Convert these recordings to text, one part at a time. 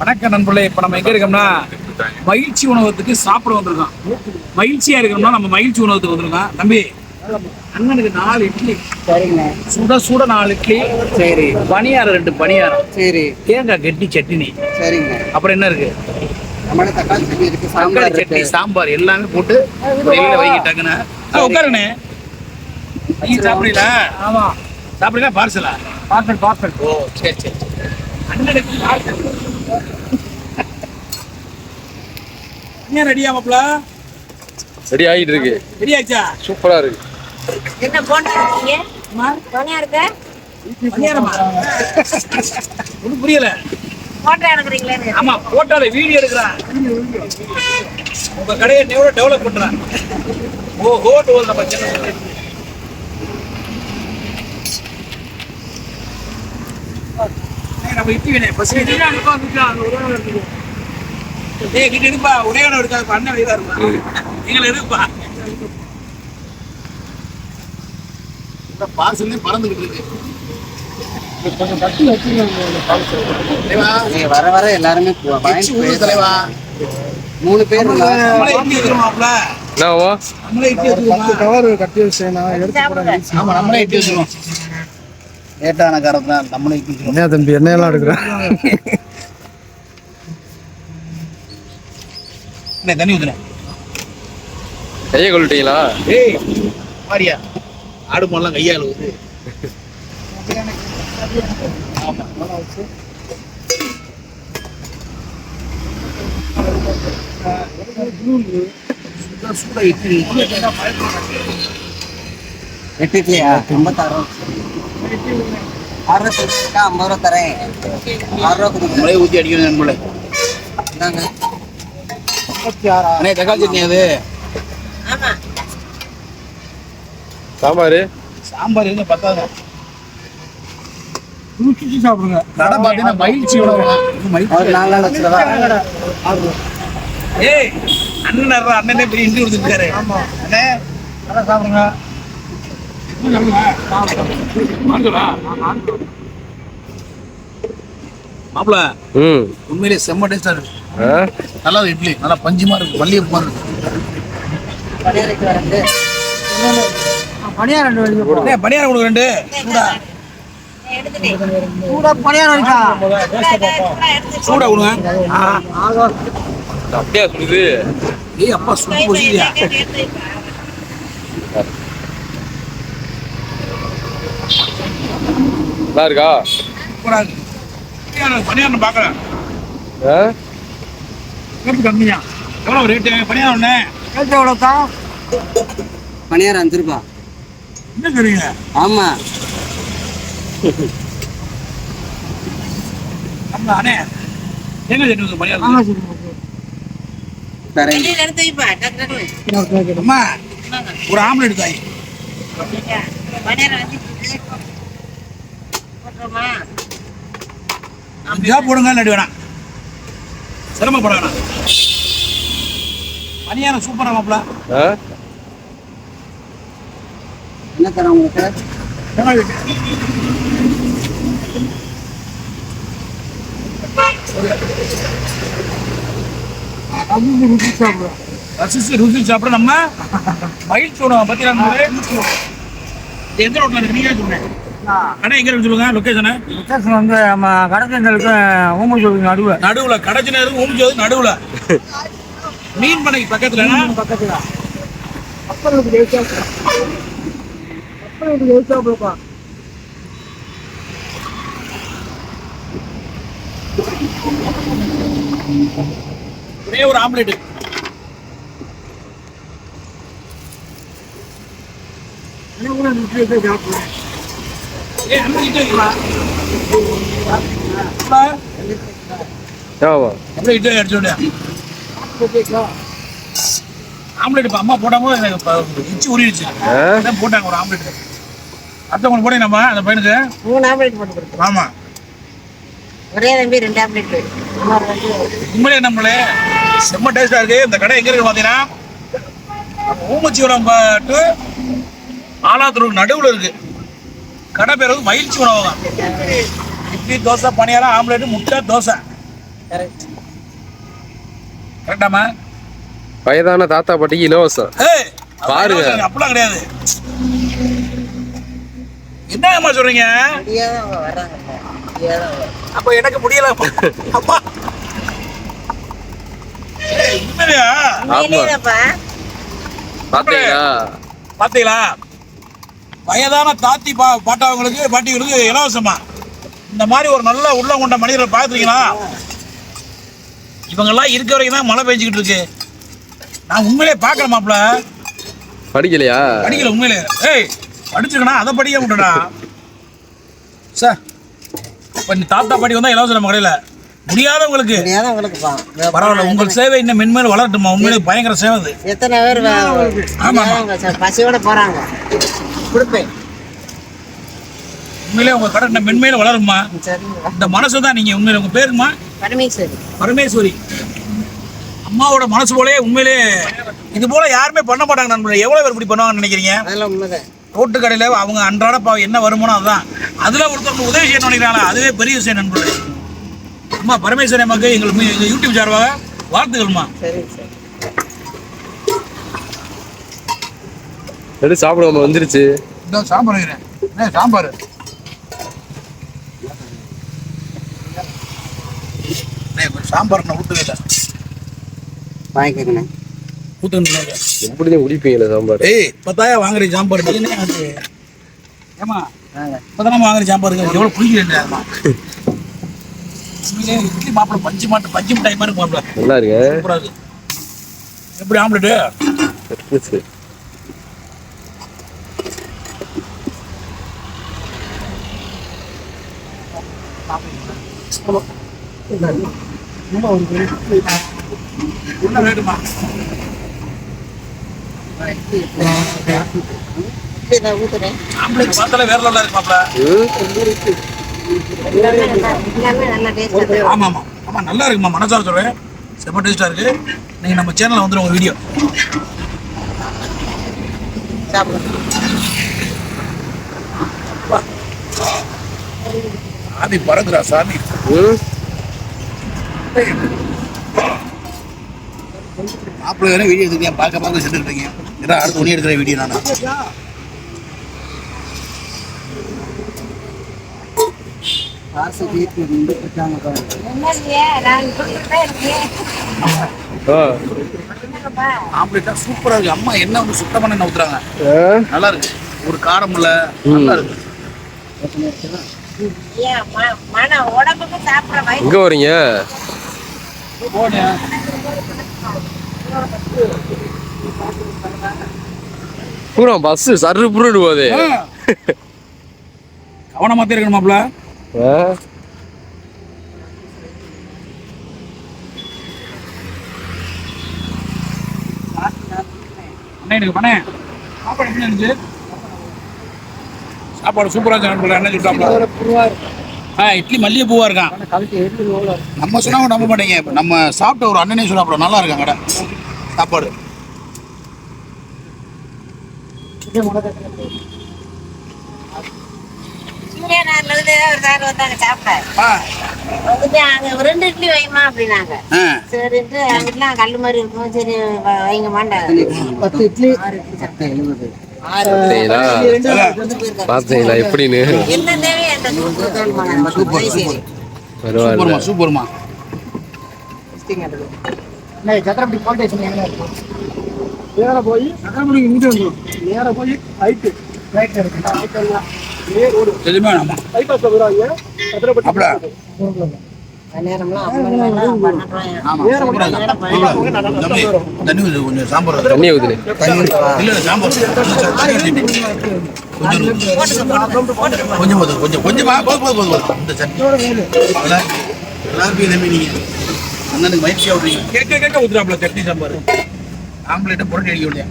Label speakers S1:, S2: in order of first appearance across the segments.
S1: வணக்கம் நண்பர்களே இப்போ நம்ம எங்க இருக்கோம்னா மகிழ்ச்சி உணவகத்துக்கு சாப்பிட வந்திருக்கோம். மகிழ்ச்சியா இருக்கணும்னா நம்ம மகிழ்ச்சி உணவகத்துக்கு வந்திருக்கோம். தம்பி அண்ணனுக்கு நாலு இட்லி.
S2: சரிங்க.
S1: சுட சுட நாலு இட்லி.
S2: சரி.
S1: பணியாரம் ரெண்டு பணியாரம்
S2: சரி.
S1: தேங்காய் கெட்டி சட்னி.
S2: சரிங்க.
S1: அப்புறம் என்ன இருக்கு?
S2: தக்காளி சட்னி சாம்பார்
S1: சட்னி
S2: இருக்கு
S1: சாம்பார் எல்லாமே போட்டு இலையில வைக்கிட்டாங்கண்ணா உட்காருண்ணே. நீ சாப்பிடல ஆமா. சாப்பிடுங்க பார்சலா? Parcel parcel. ஓ சரி சரி. அண்ணன் ரெடியா மாப்ள
S3: ரெடி ஆகிட்டு இருக்கு
S1: ரெடி ஆச்சா
S3: சூப்பரா இருக்கு.
S4: என்ன போண்டா இருக்கீங்க போனியா இருக்க?
S1: ஒன்றும் புரியல.
S4: போட்டோ எடுக்கிறீங்களே
S1: ஆமா போட்டோல வீடியோ எடுக்கிறேன். உங்க கடையை எவ்வளவு டெவலப் பண்றேன். ஓ ஹோட்டு நம்ம சின்ன ஏய், நம்ம இட்லி வேணே பஸ் ஏய் கிட்ட எடுப்பா ஒரே ஒன்று அண்ணன் வயதா இருப்பா நீங்கள எடுப்பா பார்சல்லே பறந்துகிட்டு இருக்கு.
S2: வர வர எல்லாருமே.
S1: தலைவா.
S2: மூணு பேர்.
S1: நம்மளே எடுத்துருவோம்ல
S3: என்னவா
S1: நம்மளே இட்லி எடுத்துருவோம் ஆமா நம்மளே இட்லி எடுத்துருவோம்
S2: லேட்டான காரம் தான் சுடுவோம்.
S5: என்ன தம்பி எண்ணெயெல்லாம் எடுக்கிறேன்
S1: என்ன தண்ணி ஊத்துனேன்
S3: கையை கொள்ளிட்டீங்களா
S1: ஏய் மாரியா ஆடு மாடெல்லாம் கையால் ஊது சுட சுட இட்லி.
S2: எட்டு இட்லியா? ஐம்பத்தாறு. ஐம்பது ரூபா தரேன் ஆறு ரூபா கொடுங்க
S1: நம்மளே ஊற்றி அடிக்கணும் நண்பர்களே
S2: இந்தாங்க
S1: அண்ணே தக்காளி சட்னி அது
S4: ஆமா
S3: சாம்பார்
S1: சாம்பார் எதுவும் பத்தாது சாப்பிடுங்க கடை பார்த்தீங்கன்னா
S2: வச்சுருவா
S1: ஏய் அண்ணன் அண்ணனே பெரிய இன்ட்ரி கொடுத்துருக்காரு அண்ணே நல்லா சாப்பிடுங்க. மாப்பிள
S3: ம்.
S1: உண்மையிலே செம்ம டேஸ்டா இருக்கு. நல்லா இட்லி நல்லா பஞ்சுமா இருக்கு மல்லிகைப்பூ மாதிரி இருக்கு.
S2: பணியாரம் ரெண்டு
S1: பணியாரம் கொடுங்க ரெண்டு. சூடா.
S2: கூட பணியாரம் இருக்கா?
S1: சூடா கொடுங்க.
S3: அப்படியா சொல்லுது?
S1: ஏய் அப்பா சுட்டு போச்சுயா
S3: நல்லா இருக்கா?
S1: பணியாரம் பார்க்கறேன் ரேட்டு கம்மியா எவ்வளோ ரேட்டு பணியாரம் ஒண்ணே.
S2: பணியாரம் அஞ்சு ரூபா.
S1: என்ன சொல்றீங்க?
S2: ஆமா.
S1: ஆமா அண்ணே. சட்னி ஊத்து பணியாரம்
S4: டக்குனு.
S1: அம்மா ஒரு ஆம்லெட் தாய்?
S4: பணியாரம்
S1: அஞ்சா போடுங்க இல்லாட்டி வேணாம். சிரமப்பட வேணாம். பணியாரம் சூப்பரா மாப்பிள.
S2: என்ன தரேன் உங்களுக்கு?
S1: சட்னி. ரசிச்சு ருசி சாப்பிட நம்ம மகிழ்ச்சி உணவை பத்தி எந்த ரோட்ல இருக்கு? நீங்க சொல்லுங்க. கடை எங்க சொல்லுங்க? லொகேஷனு
S5: லொக்கேஷன் வந்து நம்ம கடற்கரைக்கு ஊமஜோதி நடுவில்.
S1: நடுவுல ஊமிச்சது நடுவுல. மீன் பண்ணைக்கு பக்கத்துல
S5: பக்கத்தில். கப்பலுக்கு ஜெயிச்சா கப்பலுக்கு ஜெயிச்சா போப்பா.
S1: ஒரே ஒரு ஆம்லெட்
S5: என்ன கூட நிச்சயத்தை சாப்பிடுவேன்
S1: ஆம்லெட் அம்மா போடாம எனக்கு இச்சி அதான் போட்டாங்க ஒரு ஆம்லெட். அடுத்தவங்க போட நம்ம அந்த பையனுக்கு.
S4: மூணு ஆம்லேட் போட்டு கொடுத்து
S1: ஆமா.
S4: ஒரே தம்பி ரெண்டு ஆம்லேட்
S1: உண்மையிலே நம்மளே செம்ம டேஸ்டா இருக்கு. இந்த கடை எங்க இருக்கு பாத்தீங்கன்னா? ஊமச்சிவரம் பாட்டு ஆலாத்தூர் நடுவுல இருக்கு. கடை பேர் வந்து மகிழ்ச்சி உணவகம். இட்லி தோசை பணியாரம் ஆம்லேட் முட்டை தோசை. கரெக்டாமா
S3: வயதான தாத்தா பாட்டிக்கு இலவசம். பாருங்க.
S1: அப்படிலாம் கிடையாது. என்னங்கம்மா சொல்றீங்க? அப்ப எனக்கு முடியல அப்பா.
S3: பாத்தீங்களா?
S1: பாத்தீங்களா? வயதான தாத்தி பா பாட்டாவங்களுக்கு பாட்டிகளுக்கு இலவசமா. இந்த மாதிரி ஒரு நல்ல உள்ளம் கொண்ட மனிதரை பார்த்துருக்கீங்களா இவங்கெல்லாம் இருக்க வரைக்கும் தான் மழை பெஞ்சுக்கிட்டு இருக்கு. நான் உண்மையிலே பார்க்கல மாப்ள
S3: படிக்கலையா?
S1: படிக்கல உண்மையிலே. ஏய் படிச்சிருக்கனா? அதை படிக்க விட்டுடா சார் இப்போ நீ தாத்தா பாட்டி வந்தால் இலவசம் நம்ம கடையில். முடியாதவங்களுக்கு பரவாயில்ல உங்கள் சேவை இன்னும் மென்மேலும் வளரட்டுமா உண்மையிலே பயங்கர சேவை அது.
S4: எத்தனை பேர் சார். பசியோட போறாங்க. கொடுப்பேன்.
S1: உண்மையிலே உங்கள் கடை இன்னும் மென்மேலும் வளருமா இந்த மனசு தான் நீங்கள் உண்மையிலே உங்கள் பேருமா?
S4: பரமேஸ்வரி.
S1: பரமேஸ்வரி. அம்மாவோட மனசு போலே உண்மையிலே இது போல யாருமே பண்ண மாட்டாங்க நண்பர்களே. எவ்வளோ பேர் இப்படி பண்ணுவாங்கன்னு நினைக்கிறீங்க?
S4: அதெல்லாம் உண்மைதான்.
S1: ரோட்டு கடையில் அவங்க அன்றாட என்ன வருமானம் அதுதான். அதில் ஒருத்தர் உதவி செய்யணும் நினைக்கிறாங்களா? அதுவே பெரிய விஷயம் நண்பர்களே. அம்மா பரமேஸ்வரி அம்மாக்கு எங்களுக்கு எங்கள் யூடியூப் சார்பாக வாழ்த்துக்கள்மா.
S4: சரிங்க சார்.
S3: எடு சாப்பிடாம வந்துருச்சு.
S1: இந்த சாம்பார் வைக்கிறேன். சாம்பார். சாம்பார் நான் ஊற்றவே இல்லை
S2: வாங்கிக்கோங்கண்ணே
S1: ஊற்றுன்னு
S3: எப்படிதான் குடிப்பீங்களா சாம்பார்?
S1: ஏய் பத்தாயிரம் வாங்குறீங்க சாம்பார்? என்ன அது? ஏமா இப்போதான் வாங்குற சாம்பார்? எவ்வளோ குளிக்கிறேன்மா உண்மையிலே இட்லி மாப்பிள பஞ்சு மாட்டு பஞ்சு மிட்டாய் மாதிரி மாப்பிள
S3: நல்லா
S1: இருக்கு. எப்படி ஆம்லெட்டு
S3: இருந்துச்சு.
S1: என்ன ரேட்டுமா
S4: இட்லி தான் ஊத்துறேன்
S1: ஆம்லெட் பார்த்தாலே வேற லெவலில் இருக்கு மாப்பிள
S3: ம்,
S4: எல்லாமே நல்லா எல்லாமே நல்லா டேஸ்டாக இருக்கு
S1: ஆமாம் ஆமாம் ஆமாம் நல்லா இருக்குமா மனசார சொல்றேன் செம்ம டேஸ்டா இருக்கு நீங்க நம்ம சேனல்ல வந்துடும் உங்க வீடியோ
S4: சாப்பிடுங்க
S1: ஆதி பறக்குறா சாமி. மாப்பிள்ளை வேற வீடியோ எடுத்துக்கேன் பார்க்க பார்க்க செஞ்சுட்டு இருக்கீங்க இதான் அடுத்து உனி எடுக்கிற வீடியோ நான்? ஆம்லெட்டா சூப்பரா இருக்கு. அம்மா என்ன வந்து சுத்தமான ஊத்துறாங்க. நல்லா இருக்கு. ஒரு காரம் இல்ல. நல்லா இருக்கு.
S3: எங்க வரீங்க பூரா பஸ் சர்ரு புருன்னு போகுது.
S1: கவனமா இருக்கணும். அண்ணே எனக்கு பண்ணே. சாப்பாடு எப்படி இருந்துச்சு? சாப்பாடு சூப்பரா இருந்துச்சு. நண்பர்களே என்ன சொல்லிட்டாப்ல ஆ இட்லி மல்லிகை பூவா இருக்கான் நம்ம சொன்னா கூட நம்ப மாட்டீங்க. நம்ம சாப்பிட்ட ஒரு அண்ணனே சொல்லாப்புல நல்லா இருக்கான் கடை. சாப்பாடு.
S4: ரெண்டு இட்லி வைமா அப்படின்னாங்க.
S1: ஆ.
S4: சரின்ட்டு அங்கிட்டுலாம் கல் மாதிரி இருக்கும். சரி வைங்க மாண்டாங்க
S2: பத்து இட்லி.
S3: பார்த்தீங்களா? பார்த்தீங்களா? எப்படின்னு? பரவாயில்ல.
S1: சூப்பர்மா இருக்கு. தம்பி, தண்ணி ஊத்து கொஞ்சம் சாம்பார் ஊத்து.
S3: தண்ணி
S1: ஊதுல கொஞ்சம் கொஞ்சம் கொஞ்சமா போதும் மகிழ்ச்சியா விடுறீங்க கேட்க கேட்க ஊத்துறாப்ல சட்னி சாம்பார். ஆம்பளேட்ட புரட்டி அடிக்க முடியாது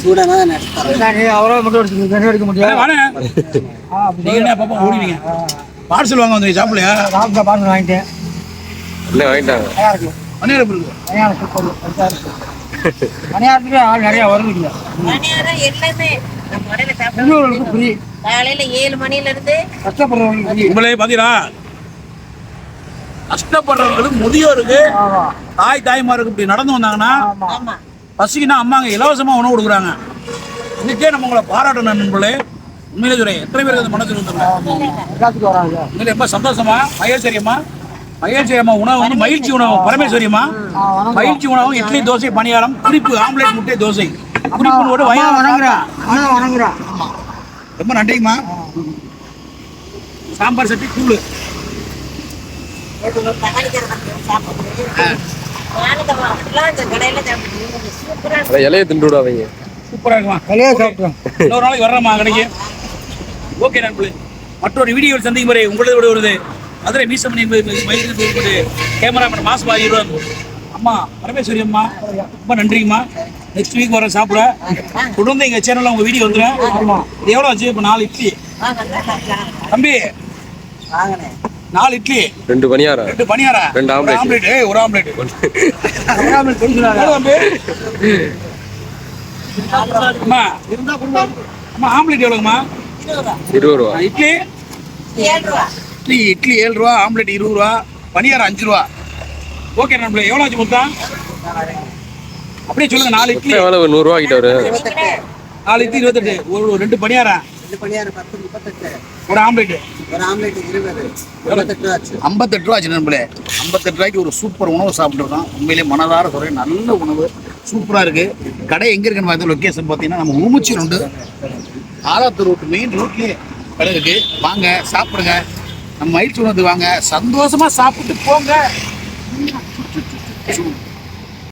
S2: சூடானா
S5: அவ்வளோ மட்டும் எடுத்து எடுக்க முடியாது
S1: பார்சல் வாங்க வந்து சாப்பிடலையா
S5: சாப்பிட்டா பார்சல் வாங்கிட்டேன்
S3: என்ன வாங்கிட்டாங்க.
S5: நிறையா இருக்கு
S1: மணியாரம் இருக்கு
S5: மணியாரம் சூப்பர் பரிசா இருக்கு மணியாரத்துக்கு ஆள் நிறையா வருது இல்லை
S4: மணியாரம் எல்லாமே நம்ம கடையில சாப்பிடுறது
S5: பெங்களூருக்கு ஃப்ரீ.
S4: காலையில ஏழு மணில இருந்து
S5: கஷ்டப்படுறவங்களுக்கு
S1: உங்களே பாத்தீங்களா? கஷ்டப்படுறவங்களுக்கு முதியோருக்கு தாய் தாய்மாருக்கு இப்படி நடந்து வந்தாங்கன்னா பசிக்குன்னா அம்மாங்க இலவசமா உணவு கொடுக்குறாங்க. இதுக்கே நம்ம உங்களை பாராட்டணும் நண்பர்களே. உண்மையிலே சொல்றேன். எத்தனை பேருக்கு அந்த மனசு வந்துருக்காங்க
S5: எல்லாத்துக்கும் வராங்க.
S1: உண்மையிலே ரொம்ப சந்தோஷமா மகேஸ்வரியம்மா மகேஸ்வரியம்மா உணவு வந்து மகிழ்ச்சி உணவு.
S5: வணக்கம்.
S1: மகிழ்ச்சி உணவு இட்லி தோசை பணியாரம் குறிப்பு ஆம்லேட் முட்டை தோசை. குறிப்பு ஒரு
S5: அம்மா
S1: வயது
S5: வணங்குறா. அம்மா வணங்குறா.
S1: ரொம்ப நன்றிங்கம்மா சாம்பார் சட்டி கூழு.
S3: இலையை திண்டு விடாதீங்க
S1: சூப்பரா இருக்குமா?
S5: சாப்பிட்டோம்
S1: இன்னொரு நாளைக்கு வர்றோமா கடைக்கு ஓகே நண்பர்களே. மற்றொரு வீடியோவில் சந்திக்கும் வரை உங்களது விட வருது மதுரை மீசமணி என்பது கேமராமேன் மாசு ஆகிடுவார் அம்மா பரமேஸ்வரி அம்மா ரொம்ப நன்றிங்கம்மா நெக்ஸ்ட் வீக் வர சாப்பிட. தொடர்ந்து எங்கள் சேனலில் உங்கள் வீடியோ வந்துடும் இது எவ்வளோ ஆச்சு? இப்போ நாலு இட்லி. தம்பி நாலு இட்லி.
S3: ரெண்டு பணியாரம்
S1: ரெண்டு பணியாரா?
S3: ரெண்டு
S1: ஒரு
S3: ஆம்லேட்.
S1: ஆம்லேட் ஏய், ஒரு ஆம்லேட்
S5: ஆம்லேட் கொடுக்குறாங்க.
S1: எவ்வளோ தம்பி? அம்மா. இருந்தா அம்மா ஆம்லேட் எவ்வளோங்கம்மா
S3: இருபது ரூபா.
S1: இட்லி?
S4: ஏழு ரூபா.
S1: இட்லி இட்லி ஏழு ரூபா ஆம்லெட் இருபது ரூபா பனியாரம் அஞ்சு ரூபா. ஓகே நண்பர்களே எவ்வளோ ஆச்சு மொத்தம் அப்படியே சொல்லுங்க நாலு இட்லி.
S3: எவ்வளவு? நூறுரூவா கிட்ட வரும்
S1: நாலு இட்லி இருபத்தெட்டு. ஒரு ரெண்டு பனியாரம்.
S2: பணியாரம்
S1: ஒரு ஆம்லெட்
S2: ஒரு ஆம்லேட் இருபது
S1: ஐம்பத்தெட்டு ரூபா ஆச்சு நண்பர்களே ஐம்பத்தெட்டு ரூபாய்க்கு ஒரு சூப்பர் உணவு சாப்பிட்டுருக்கோம். உண்மையிலே மனதார சொல்கிறேன் நல்ல உணவு. சூப்பராக இருக்குது கடை எங்கே இருக்குன்னு பார்த்து லொக்கேஷன் பார்த்தீங்கன்னா நம்ம Oomuchi road Alathur road main ரோட்லேயே கடை இருக்குது வாங்க சாப்பிடுங்க. நம்ம மயிற்சி உணர்ந்து வாங்க. சந்தோஷமாக சாப்பிட்டு போங்க.